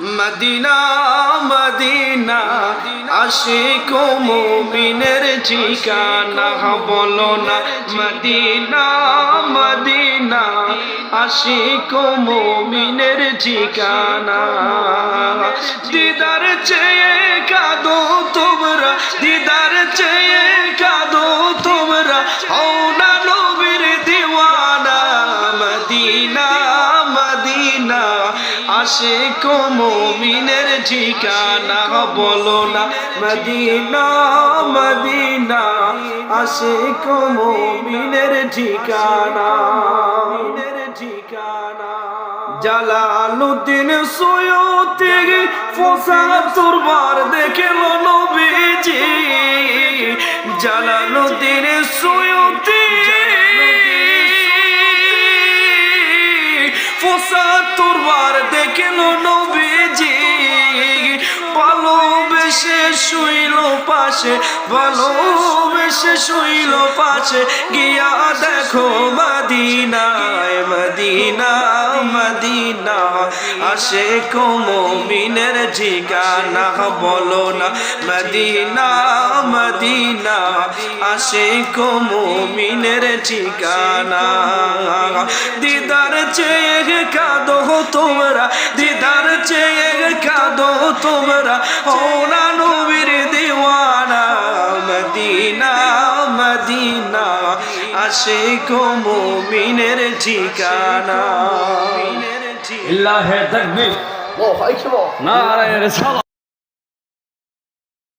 Medina Medina, Ashiq মুমিনের ঠিকানা বলো না, মদিনা মদিনা, আশিক মুমিনের ঠিকানা। দিদার চেয়ে কাদো তোমরা, দিদার চেয়ে মদিনা। আশিক মুমিনের ঠিকানা বলো না। মদিনা মদিনা, আশিক মুমিনের ঠিকানা। ঠিকানা জালালুদ্দিন ফোসা তুরবার দেখে নবীজি জালালুদ্দিন সৈয়দ পঁচাত্তর বার দেখেন নবীজি। ভালোবেসে শুইল পাশে ভালোবেসে শুইল পাশে। গিয়া দেখো মদিনায় মদিনা মদিনা। আসে কমিনের ঠিকানা, বলো না মদিনা মদিনা। আসে কমিনের ঠিকানা। দিদার চেয়ে কাঁদো তোমরা দিদার চেয়ে কাঁদো তোমরা। ওরা নবীর দিওয়ানা মদিনা মদিনা আসে গো মোমিনের ঠিকানা। ইল্লাহে তাকবীর। ও হাইকমো নারায়ণ সালাম।